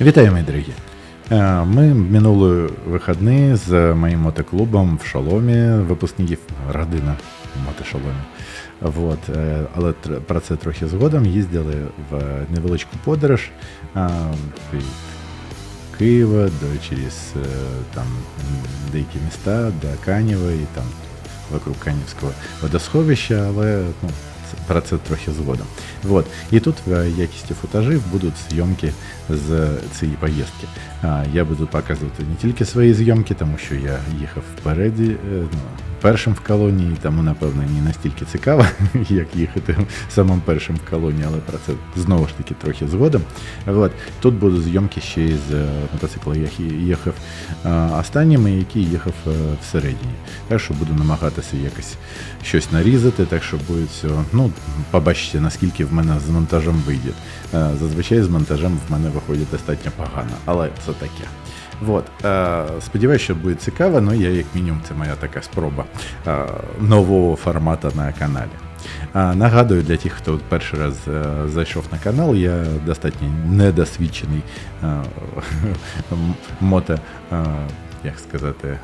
Вітаю, мої дорогі. Е, Ми минулі вихідні з моїм мотоклубом в Шоломі, випускників родина в мотошоломі. Вот. е, Але про це трохи згодом їздили в невеличку подорож е, від Києва до через там деякі міста, до Канєва і там вокруг Канівського водосховища, але ну, про це трохи згодом. Вот. І тут в якісті футажів будуть зйомки з цієї поїздки. Я буду показувати не тільки свої зйомки, тому що я їхав впереді, е, ну, першим в колонії, тому, напевно, не настільки цікаво, як їхати самим першим в колонії, але про це знову ж таки трохи згодом. Вот. Тут будуть зйомки ще й з е, мотоцикла, який їхав е, останнім і який їхав е, всередині. Так що буду намагатися якось щось нарізати, так що буде все. Ну, побачите, наскільки в мене з монтажем вийде. Зазвичай з монтажем в мене виходить достатньо погано, але це таке. Вот. Е, сподіваюся, що буде цікаво, ну я як мінімум це моя така спроба нового формату на каналі. Нагадую для тих, хто перший раз зайшов на канал, я достатньо недосвідчений мото, як сказати,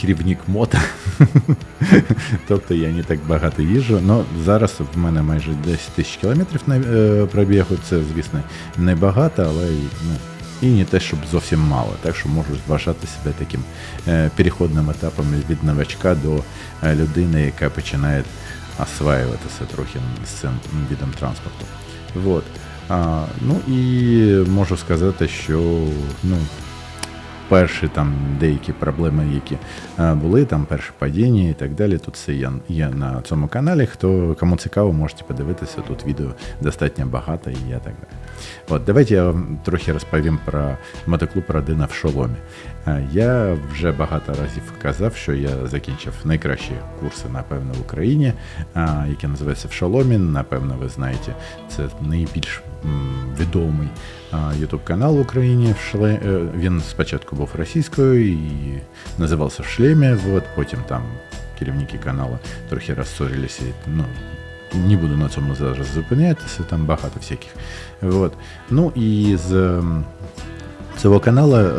керівник мото. тобто я не так багато їжджу. Ну зараз в мене майже 10 тисяч кілометрів е, пробігу. Це, звісно, не багато, але ну, і не те, щоб зовсім мало. Так що можу вважати себе таким е, переходним етапом від новачка до е, людини, яка починає осваюватися трохи з цим видом транспорту. Вот. А, ну і можу сказати, що ну, перші там деякі проблеми, які е, були, там перші падіння і так далі. Тут все є, є на цьому каналі. Хто кому цікаво, можете подивитися. Тут відео достатньо багато і я так далі. От давайте я вам трохи розповім про мотоклуб Родина в Шоломі. Е, Я вже багато разів казав, що я закінчив найкращі курси, напевно, в Україні, е, які називаються в Шоломі. Напевно, ви знаєте, це найбільш відомий YouTube канал в Україні. Е, Він спочатку був російською і називався в шлемі. Вот, потім там керівники каналу трохи розсорилися. Ну, не буду на цьому зараз зупинятися, там багато всяких. Вот. Ну і з цього каналу е,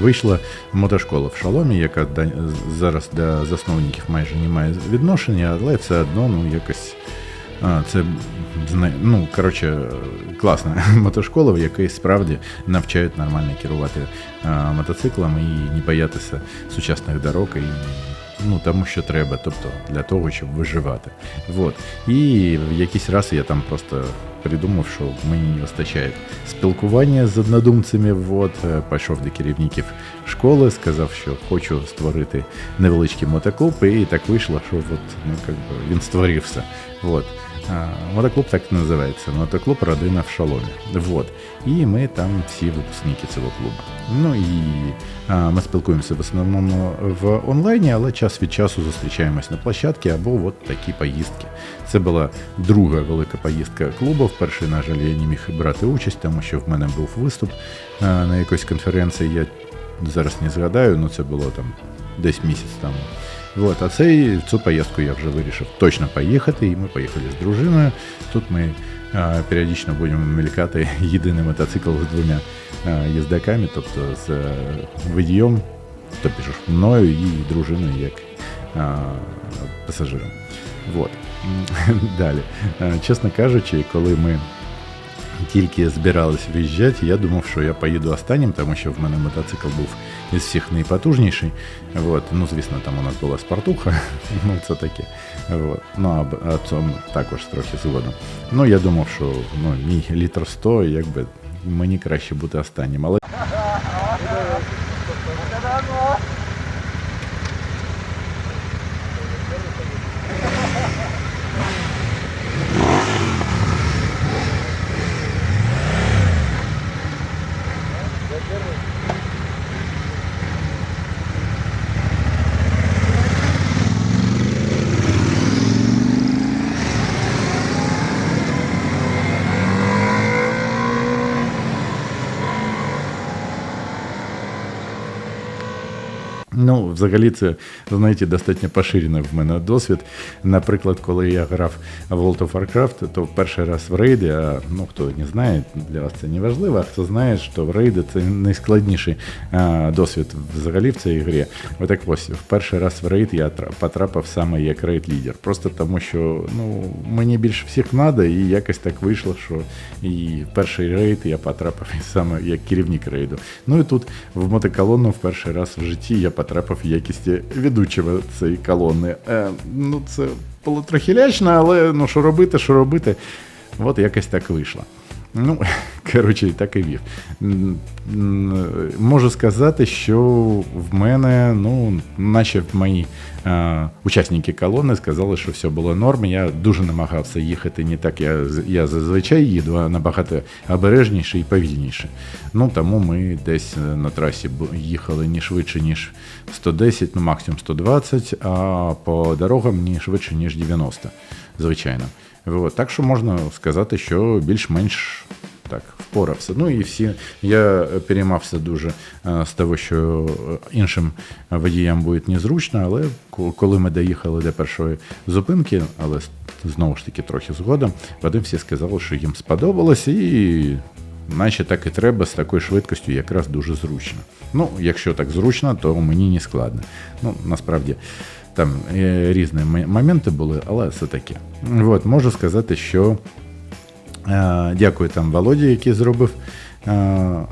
вийшла мотошкола в Шаломі, яка да- зараз до засновників майже не має відношення, але все одно ну, якось. А, це ну, коротше, класна мотошкола, в якій справді навчають нормально керувати мотоциклами і не боятися сучасних дорог і ну, тому, що треба, тобто для того, щоб виживати. Вот. І в якийсь раз я там просто придумав, що мені не вистачає спілкування з однодумцями. Вот, е, пішов до керівників школи, сказав, що хочу створити невеличкий мотоклуб, і так вийшло, що от, ну, как би, він створився. Вот. Мотоклуб так називається. Мотоклуб Родина в Шаломі. Вот. І ми там всі випускники цього клубу. Ну і а, ми спілкуємося в основному в онлайні, але час від часу зустрічаємось на площадці або от такі поїздки. Це була друга велика поїздка клубу. В першій, на жаль, я не міг брати участь, тому що в мене був виступ на якоїсь конференції. Я зараз не згадаю, ну це було там десь місяць тому. Вот, а цей, цю поїздку я вже вирішив точно поїхати, і ми поїхали з дружиною. Тут ми а, періодично будемо мелькати єдиний мотоцикл з двома а, їздаками, тобто з е, водієм, тобто ж мною і дружиною як а, пасажиром. Вот. Далі. Е, Чесно кажучи, коли ми тільки збирались виїжджати, я думав, що я поїду останнім, тому що в мене мотоцикл був із всіх найпотужніший. Вот. Ну, звісно, там у нас була спартуха, ну це таке. Вот. Ну, а цьому також трохи згодом. Ну, я думав, що ну, мій літр 100, якби мені краще бути останнім. Але Ну, взагалі, це, знаєте, достатньо поширений в мене досвід. Наприклад, коли я грав в World of Warcraft, то перший раз в рейді, а ну хто не знає, для вас це не важливо, а хто знає, що в рейді це найскладніший а, досвід взагалі в цій грі. Отак ось, в перший раз в рейд я потрапив саме як рейд-лідер. Просто тому, що ну, мені більше всіх треба, і якось так вийшло, що і перший рейд я потрапив саме як керівник рейду. Ну і тут в мотоколонну в перший раз в житті я потрапив в якісті ведучого цієї колони. Е, ну, це було трохи лячно, але ну що робити, що робити. От якось так вийшло. Ну, коротше, так і вів. Можу сказати, що в мене, ну, наче мої е, учасники колони сказали, що все було норм. Я дуже намагався їхати не так, я я зазвичай їду, а набагато обережніше і повільніше. Ну, Тому ми десь на трасі їхали не швидше, ніж 110, ну максимум 120, а по дорогам не швидше, ніж 90, звичайно. Так що можна сказати, що більш-менш так впорався. Ну і всі я переймався дуже з того, що іншим водіям буде незручно, але коли ми доїхали до першої зупинки, але знову ж таки трохи згодом, вони всі сказали, що їм сподобалось, і наче так і треба з такою швидкістю, якраз дуже зручно. Ну, якщо так зручно, то мені не складно. Ну, насправді. Там е, різні моменти були, але все таке. От, Можу сказати, що е, дякую там Володі, який зробив е,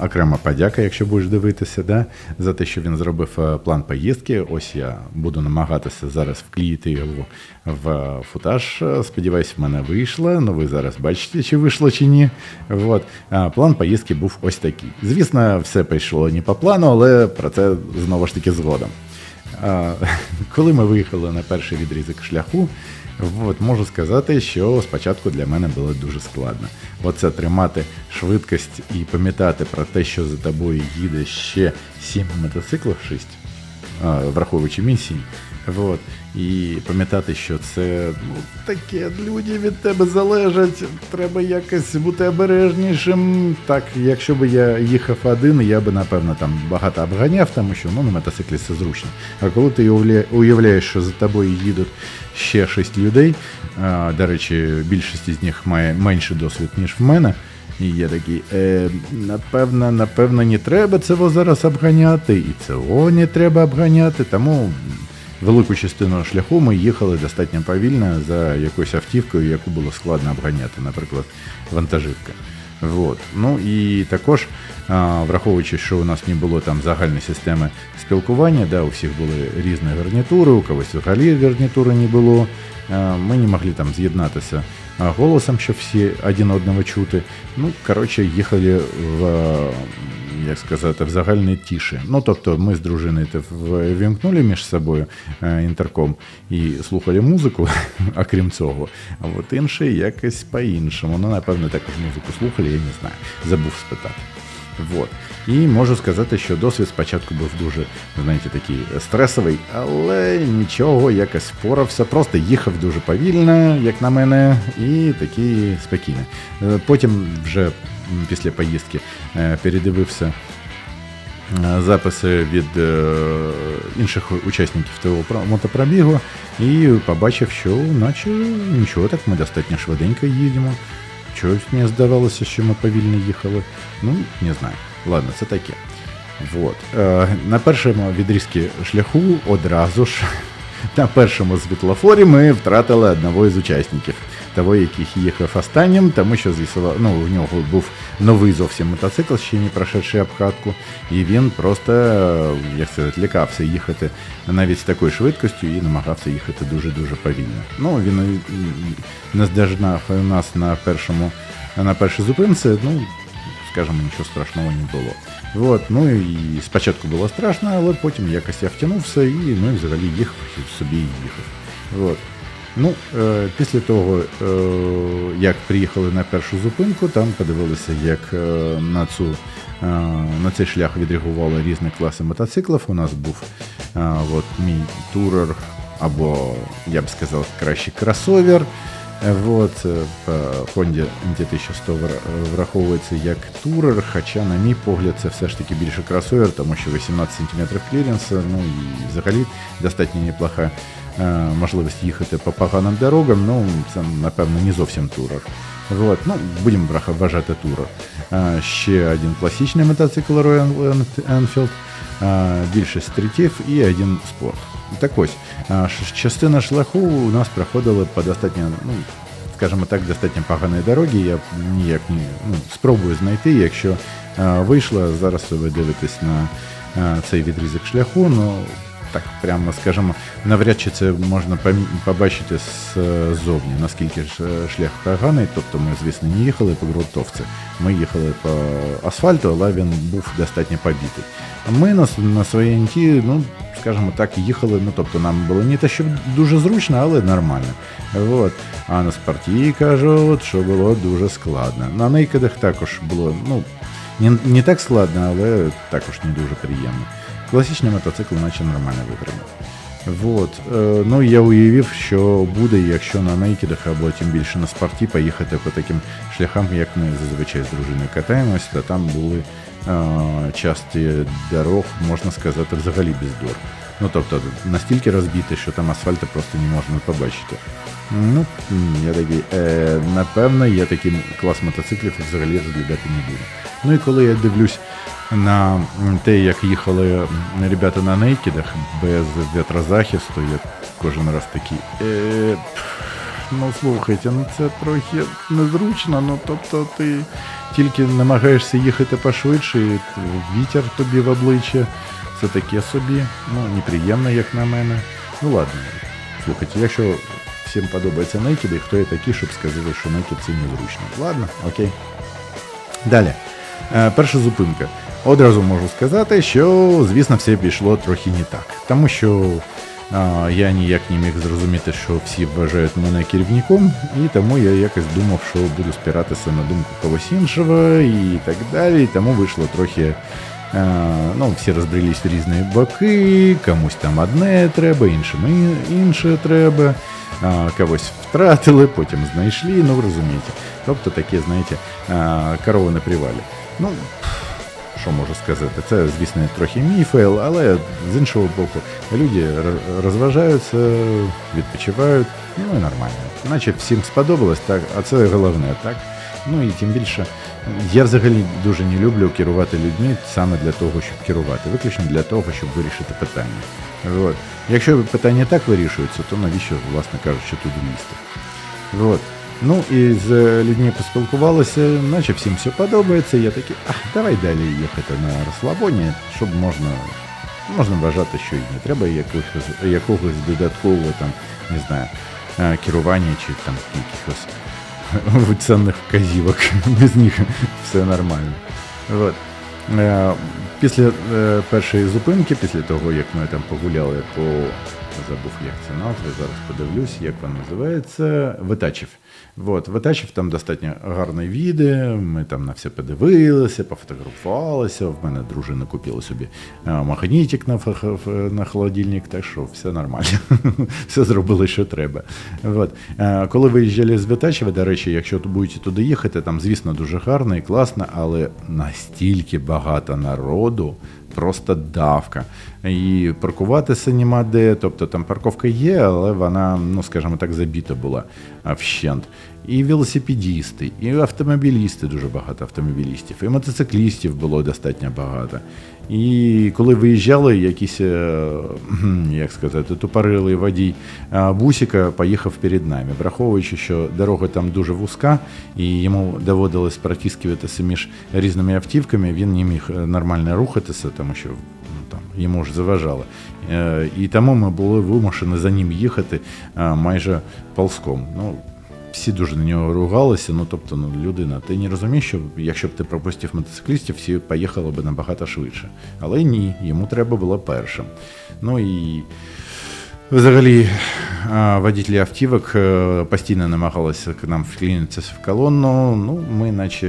окрема подяка, якщо будеш дивитися, да, за те, що він зробив е, план поїздки. Ось я буду намагатися зараз вклеїти його в футаж. Сподіваюсь, в мене вийшло. Ну ви зараз бачите, чи вийшло, чи ні. От. План поїздки був ось такий. Звісно, все пішло не по плану, але про це знову ж таки згодом. Коли ми виїхали на перший відрізок шляху, от можу сказати, що спочатку для мене було дуже складно. Оце тримати швидкість і пам'ятати про те, що за тобою їде ще 7 мотоциклів, 6, враховуючи місії. Вот. І пам'ятати, що це ну, таке, люди від тебе залежать, треба якось бути обережнішим. Так, якщо б я їхав один, я би, напевно, там багато обганяв, тому що ну, на мотоциклі це зручно. А коли ти уявляєш, що за тобою їдуть ще шість людей, а, до речі, більшість з них має менший досвід, ніж в мене. І я такий, е, напевно, напевно, не треба цього зараз обганяти, і цього не треба обганяти, тому велику частину шляху ми їхали достатньо повільно за якоюсь автівкою, яку було складно обганяти, наприклад, вантажівка. Вот. Ну і також, враховуючи, що у нас не було там загальної системи спілкування, да, у всіх були різні гарнітури, у когось взагалі гарнітури не було. Ми не могли там з'єднатися голосом, щоб всі один одного чути. Ну, коротше, їхали в як сказати, в загальній тіші. Ну тобто ми з дружиною вімкнули між собою е, інтерком і слухали музику, а крім цього. А от інший якось по-іншому. Ну, напевно, також музику слухали, я не знаю. Забув спитати. Вот. І можу сказати, що досвід спочатку був дуже, знаєте, такий стресовий, але нічого, якось впорався. Просто їхав дуже повільно, як на мене, і такий спокійний. Е, потім вже після поїздки е, передивився е, записи від інших учасників того мотопробігу і побачив, що наче нічого так, ми достатньо швиденько їдемо. Чогось мені здавалося, що ми повільно їхали. Ну, не знаю. Ладно, це таке. Вот. На першому відрізці шляху одразу ж на першому світлофорі ми втратили одного із учасників того, який їхав останнім, тому що з'ясував, ну, у нього був новий зовсім мотоцикл, ще не пройшовши обкатку, і він просто, як сказати, лякався їхати навіть з такою швидкістю і намагався їхати дуже-дуже повільно. Ну, він не здержав нас на першому, на першій зупинці, ну, скажімо, нічого страшного не було. От, ну і спочатку було страшно, але потім якось я втягнувся і ну, і взагалі їхав собі і їхав. От. Ну, е, Після того, е, як приїхали на першу зупинку, там подивилися, як е, на цю, на цей шлях відреагували різні класи мотоциклів. У нас був от, мій турер, або, я б сказав, краще кросовер. Вот, по Honda NT1100 враховується як турер, хоча, на мій погляд, це все ж таки більше кросовер, тому що 18 см кліренса, ну і взагалі достатньо неплоха можливість їхати по поганим дорогам, ну це, напевно, не зовсім турер. Вот. Ну, Будемо вважати турер. Ще один класичний мотоцикл Royal Enfield, більше стрітів і один спорт. Так ось, частина шляху у нас проходила по достатньо, ну, скажімо так, достатньо поганої дороги. Я ніяк не ну, спробую знайти, якщо вийшло, зараз ви дивитесь на цей відрізок шляху. ну, так прямо скажімо, навряд чи це можна побачити ззовні, наскільки ж шлях поганий. Тобто ми, звісно, не їхали по ґрунтовці, ми їхали по асфальту, але він був достатньо побитий. А ми на, на своїй НТ, ну, скажімо так, їхали, ну тобто нам було не те, що дуже зручно, але нормально. От. А на спорті кажуть, що було дуже складно. На нейкедах також було, ну, не, не так складно, але також не дуже приємно. Класичний мотоцикл, наче нормально витримав. Вот. Е, ну я уявив, що буде, якщо на нейкідах або тим більше на спорті поїхати по таким шляхам, як ми зазвичай з дружиною катаємось, то там були е, часті дорог, можна сказати, взагалі бездор. Ну тобто настільки розбіти, що там асфальту просто не можна побачити. Ну, я такий, е, Напевно, я такий клас мотоциклів взагалі розглядати не буду. Ну і коли я дивлюсь на те, як їхали ребята на нейкідах без вітрозахисту, я кожен раз такий. Е, Ну, слухайте, ну це трохи незручно, ну тобто ти тільки намагаєшся їхати пошвидше, і вітер тобі в обличчя. Це таке собі, ну, неприємно, як на мене. Ну ладно, слухайте, якщо всім подобається нейкіди, хто є такий, щоб сказали, що нейкід це незручно. Ладно, окей. Далі. Е, Перша зупинка. Одразу можу сказати, що, звісно, все пішло трохи не так. Тому що а, я ніяк не міг зрозуміти, що всі вважають мене керівником, і тому я якось думав, що буду спиратися на думку когось іншого і так далі. І тому вийшло трохи. Ну, Всі розбрілись в різні боки, комусь там одне треба, іншим інше треба. Когось втратили, потім знайшли, ну розумієте. Тобто таке, знаєте, корова на привалі. Ну, що можу сказати? Це, звісно, трохи міфи, але з іншого боку, люди розважаються, відпочивають, ну і нормально. Наче всім сподобалось, так, а це головне, так? Ну і тим більше, я взагалі дуже не люблю керувати людьми саме для того, щоб керувати, виключно для того, щоб вирішити питання. От. Якщо питання так вирішується, то навіщо, власне кажучи, туди лізти? От. Ну і з людьми поспілкувалися, наче всім все подобається. Я такий, а давай далі їхати на розслабоні, щоб можна можна вважати, що і не треба якогось, якогось додаткового там, не знаю, е, керування чи там якихось цінних вказівок. Без них все нормально. От. Після е, першої зупинки, після того, як ми там погуляли по забув, як це назва, зараз подивлюсь, як вона називається. Витачів. От, Витачів там достатньо гарний відео, ми там на все подивилися, пофотографувалися. В мене дружина купила собі е, магнітик на на холодильник, так що все нормально. все зробили, що треба. От. Е, коли виїжджали з Витачева, до речі, якщо будете туди їхати, там, звісно, дуже гарно і класно, але настільки багато народу просто давка. І паркуватися нема де. Тобто там парковка є, але вона, ну скажімо так, забіта була вщент. І велосипедісти, і автомобілісти, дуже багато автомобілістів, і мотоциклістів було достатньо багато. І коли виїжджали, якийсь, е, як сказати, тупорилий водій бусика поїхав перед нами, враховуючи, що дорога там дуже вузька, і йому доводилось протискуватися між різними автівками, він не міг е, нормально рухатися, тому що йому ж заважало. Е, і тому ми були вимушені за ним їхати майже ползком. Ну, всі дуже на нього ругалися. Ну тобто, ну людина, ти не розумієш, що якщо б ти пропустив мотоциклістів, всі поїхали б набагато швидше. Але ні, йому треба було першим. Ну і взагалі водителі автівок е, постійно намагалися к нам вклінитися в колонну. Ну, ми, наче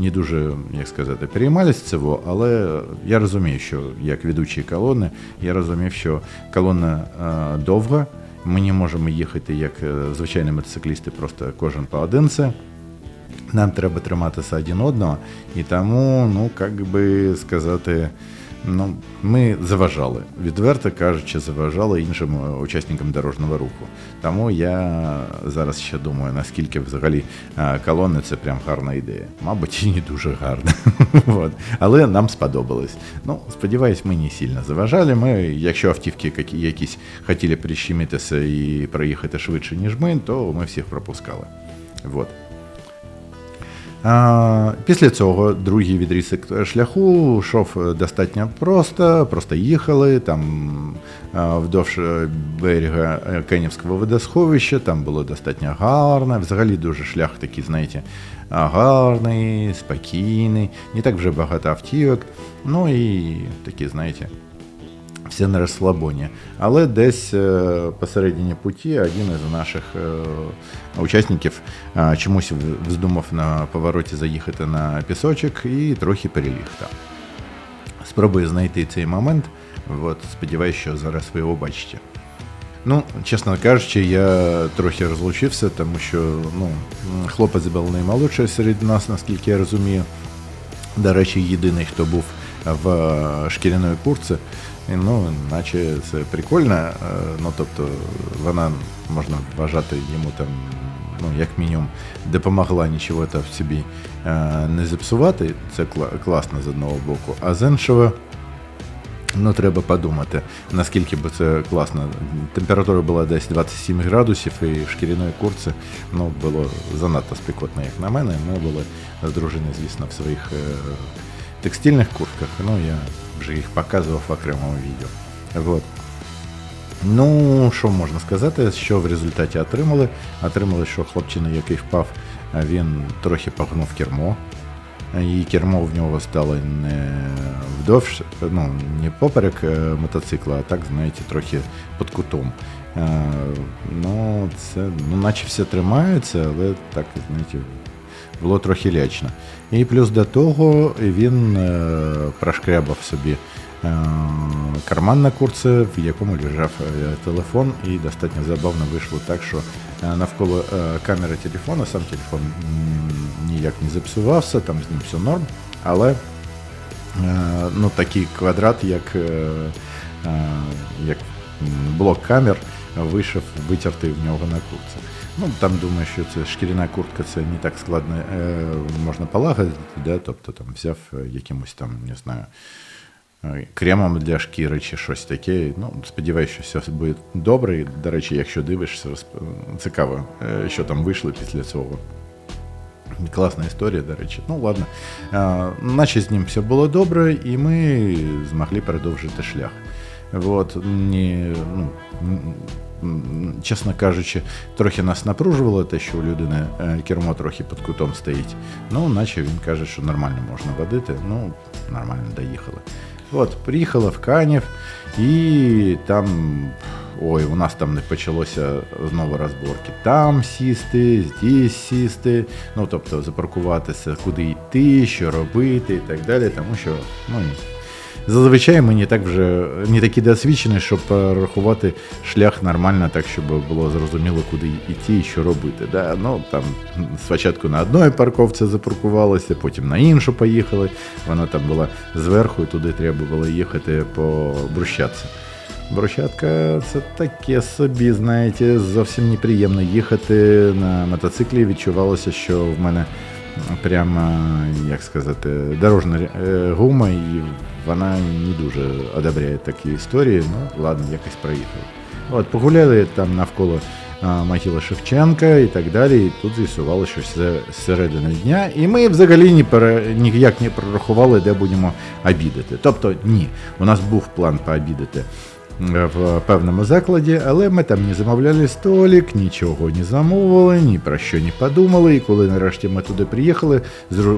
не дуже, як сказати, переймалися цього, але я розумію, що як ведучий колони, я розумів, що колона довга Ми не можемо їхати як е, звичайні мотоциклісти, просто кожен поодинці. Нам треба триматися один одного, і тому, ну, як би сказати, ну, ми заважали, відверто кажучи, заважали іншим е, учасникам дорожнього руху. Тому я зараз ще думаю, наскільки взагалі е, колони це прям гарна ідея. Мабуть, і не дуже гарна. От. Але нам сподобалось. Ну, сподіваюсь, ми не сильно заважали. Ми, якщо автівки якісь хотіли прищемитися і проїхати швидше, ніж ми, то ми всіх пропускали. Вот. Після цього другий відрізок шляху йшов достатньо просто, просто їхали там вдовж е, берега е, Канівського водосховища, там було достатньо гарно. Взагалі дуже шлях такий, знаєте, гарний, спокійний, не так вже багато автівок. Ну і такі, знаєте, все на розслабоні. Але десь е, посередині путі один із наших е, учасників е, чомусь вздумав на повороті заїхати на пісочок і трохи переліг там. Спробую знайти цей момент. От, сподіваюся, що зараз ви його бачите. Ну, чесно кажучи, я трохи розлучився, тому що ну, хлопець був наймолодший серед нас, наскільки я розумію. До речі, єдиний, хто був в шкіряної курці. Ну, наче це прикольно. е, Ну, тобто, вона можна вважати йому там, ну, як мінімум, допомогла нічого там в собі е, не зіпсувати. Це класно з одного боку. А з іншого. Ну, треба подумати, наскільки би це класно. Температура була десь 27 градусів, і в шкіряної курці ну, було занадто спекотно, як на мене. Ми були з дружиною, звісно, в своїх текстильних куртках. Ну, я вже їх показував в окремому відео. Вот. Ну, що можна сказати, що в результаті отримали? Отримали, що хлопчина, який впав, він трохи погнув кермо. І кермо в нього стало не вдовж, ну, не поперек е, мотоцикла, а так, знаєте, трохи під кутом. Ну, це, ну, наче все тримається, але так, знаєте, було трохи лячно. І плюс до того він е, прошкрябав собі е, карман на курці, в якому лежав е, телефон, і достатньо забавно вийшло так, що навколо камери телефона, сам телефон ніяк не зіпсувався, там з ним все норм, але ну, такий квадрат, як, як блок камер, вийшов витертий в нього на курці. Ну, там думаю, що це шкіряна куртка, це не так складно е, можна полагодити, да? тобто там взяв е, якимось там, не знаю, е, кремом для шкіри чи щось таке. Ну, сподіваюся, що все буде добре. До речі, якщо дивишся, розп- цікаво, е, що там вийшло після цього. Класна історія, до речі. Ну ладно. А, наче з ним все було добре, і ми змогли продовжити шлях. От, ні, ну, чесно кажучи, трохи нас напружувало те, що у людини е, кермо трохи під кутом стоїть. Ну, наче він каже, що нормально можна водити. Ну, нормально доїхали. От, приїхала в Канів, і там. Ой, у нас там не почалося знову розборки. Там сісти, здесь сісти, ну тобто запаркуватися, куди йти, що робити і так далі. Тому що ну, зазвичай ми не так вже не такі досвідчені, щоб рахувати шлях нормально, так щоб було зрозуміло, куди йти і що робити. Да? Ну, там, спочатку на одної парковці запаркувалися, потім на іншу поїхали. Вона там була зверху, і туди треба було їхати по брусчатці. Брусчатка це таке собі, знаєте, зовсім неприємно їхати на мотоциклі. Відчувалося, що в мене прямо, як сказати, дорожна е, гума, і вона не дуже одобряє такі історії. Ну, ладно, якось проїхали. От, погуляли там навколо а, могили Шевченка і так далі. І тут з'ясувалося, що це середина дня. І ми взагалі ні пере, ніяк не прорахували, де будемо обідати. Тобто, ні, у нас був план пообідати в певному закладі, але ми там не замовляли столик, нічого не замовили, ні про що не подумали. І коли нарешті ми туди приїхали,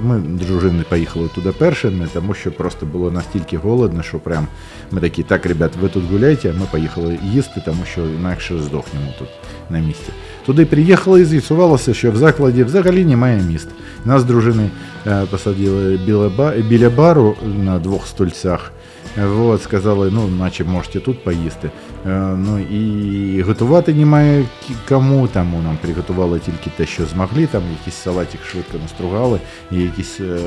ми дружини поїхали туди першими, тому що просто було настільки голодно, що прям ми такі, так, ребят, ви тут гуляйте, а ми поїхали їсти, тому що інакше здохнемо тут на місці. Туди приїхали і з'ясувалося, що в закладі взагалі немає міст. Нас з дружиною е, посадили біля, ба- біля бару на двох стульцях. От, сказали, ну, наче можете тут поїсти. Е, Ну і готувати немає кому. Там нам приготували тільки те, що змогли. Там якийсь салатик швидко настругали, і якийсь е,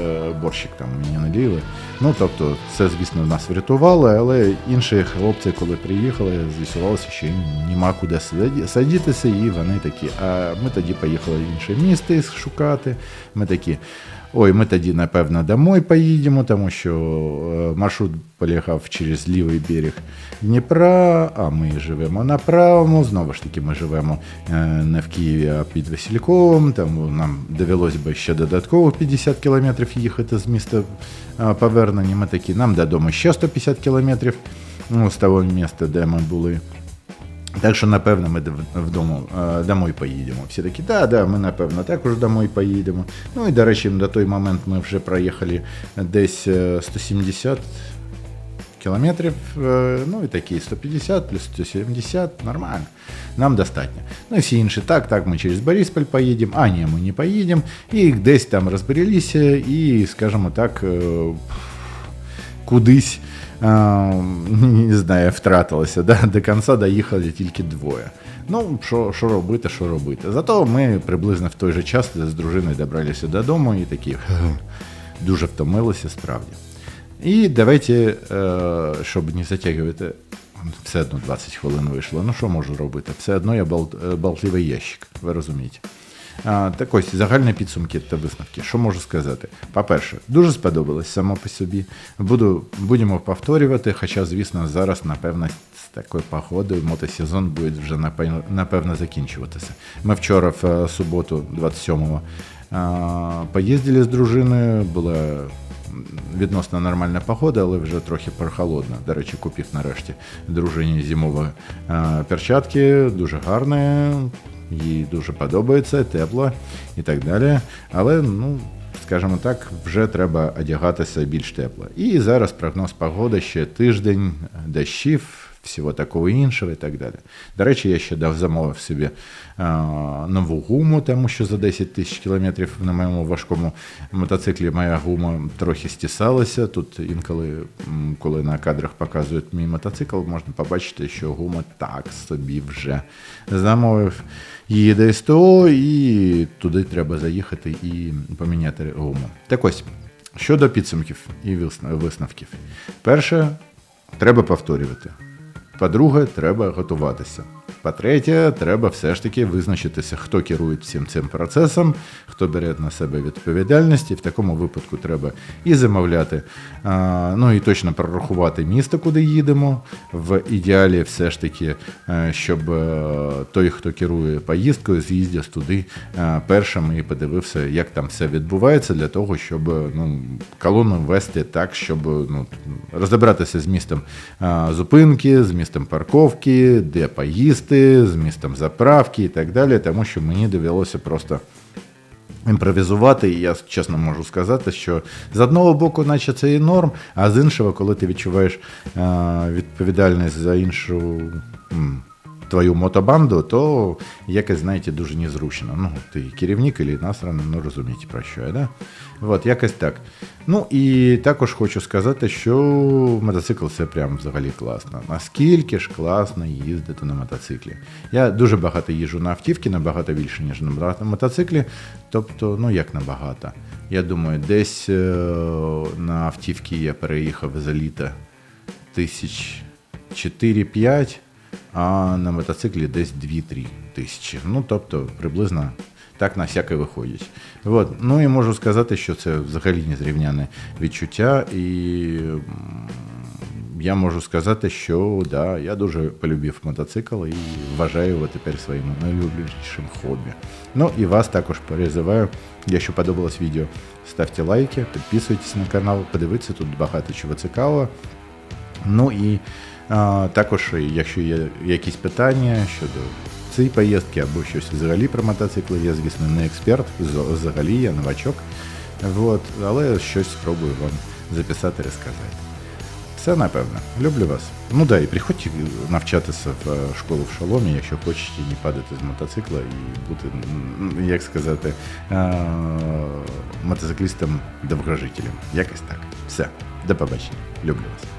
борщик там мені наліли. Ну тобто, це, звісно, нас врятувало, але інші хлопці, коли приїхали, з'ясувалося, що їм нема куди садитися, і вони такі. А ми тоді поїхали в інше місто шукати. Ми такі. Ой, ми тоді, напевно, домой поїдемо, тому що е, маршрут полягав через лівий берег Дніпра, а ми живемо на правому. Знову ж таки, ми живемо е, не в Києві, а під Васильковим. Тому нам довелось би ще додатково 50 кілометрів їхати з міста повернення. Ми такі, нам додому ще 150 кілометрів ну, з того міста, де ми були. Так що, напевно, ми вдома е, домой поїдемо. Всі такі, да, да, ми напевно також домой поїдемо. Ну і до речі, до той момент ми вже проїхали десь е, 170 кілометрів. е, Ну і такі 150 плюс 170, нормально. Нам достатньо. Ну і всі інші, так, так, ми через Борисполь поїдемо, а ні, ми не поїдемо. І десь там розберілися, і, скажімо так, е, кудись, е, не знаю, втратилося. Да? До кінця доїхали тільки двоє. Ну, що, робити, що робити. Зато ми приблизно в той же час з дружиною добралися додому і такі дуже втомилися справді. І давайте, е, щоб не затягувати, все одно 20 хвилин вийшло. Ну що можу робити? Все одно я бол- е, болтливий ящик, ви розумієте. Так ось, загальні підсумки та висновки. Що можу сказати? По-перше, дуже сподобалось само по собі. Буду, будемо повторювати, хоча, звісно, зараз, напевно, з такою погодою мотосезон буде вже напевно, закінчуватися. Ми вчора в е, суботу, 27-го, поїздили з дружиною, була відносно нормальна погода, але вже трохи прохолодно. До речі, купив нарешті дружині зимові е, перчатки, дуже гарні, їй дуже подобається, тепло і так далі. Але, ну, скажімо так, вже треба одягатися більш тепло. І зараз прогноз погоди ще тиждень дощів. Всього такого іншого і так далі. До речі, я ще дав замовив собі а, нову гуму, тому що за 10 тисяч кілометрів на моєму важкому мотоциклі моя гума трохи стісалася. Тут інколи, коли на кадрах показують мій мотоцикл, можна побачити, що гума так собі вже замовив її до СТО, і туди треба заїхати і поміняти гуму. Так ось, щодо підсумків і висновків. Перше, треба повторювати. По-друге, треба готуватися. По-третє, треба все ж таки визначитися, хто керує всім цим процесом, хто бере на себе відповідальність. І в такому випадку треба і замовляти, ну і точно прорахувати місто, куди їдемо. В ідеалі, все ж таки, е, щоб е, той, хто керує поїздкою, з'їздив туди е, першим і подивився, як там все відбувається, для того, щоб ну, колону вести так, щоб ну, розібратися з містом зупинки, з містом парковки, де поїсти, з містом заправки і так далі, тому що мені довелося просто. Імпровізувати, і я чесно можу сказати, що з одного боку, наче це і норм, а з іншого, коли ти відчуваєш е, відповідальність за іншу твою мотобанду, то якось, знаєте, дуже незручно. Ну, ти керівник і насрано, ну розумієте про що я, да? От, якось так. Ну і також хочу сказати, що мотоцикл це прям взагалі класно. Наскільки ж класно їздити на мотоциклі. Я дуже багато їжджу на автівки, набагато більше, ніж на мотоциклі. Тобто, ну як набагато. Я думаю, десь е, на автівки я переїхав за літо тисяч 4-5, а на мотоциклі десь 2-3 тисячі. Ну, тобто, приблизно так на всяке виходить. От. Ну і можу сказати, що це взагалі незрівняне відчуття. І я можу сказати, що да, я дуже полюбив мотоцикл і вважаю його тепер своїм найулюбленішим хобі. Ну і вас також призиваю, якщо подобалось відео, ставте лайки, підписуйтесь на канал, подивіться, тут багато чого цікавого. Ну і також, якщо є якісь питання щодо цієї поїздки або щось взагалі про мотоцикли, я, звісно, не експерт, взагалі я новачок. Вот, але щось спробую вам записати, розказати. Все напевно. Люблю вас. Ну да, і приходьте навчатися в е, школу в шаломі, якщо хочете не падати з мотоцикла і бути, як сказати, е, мотоциклістом довгожителем. Якось так. Все. До побачення. Люблю вас.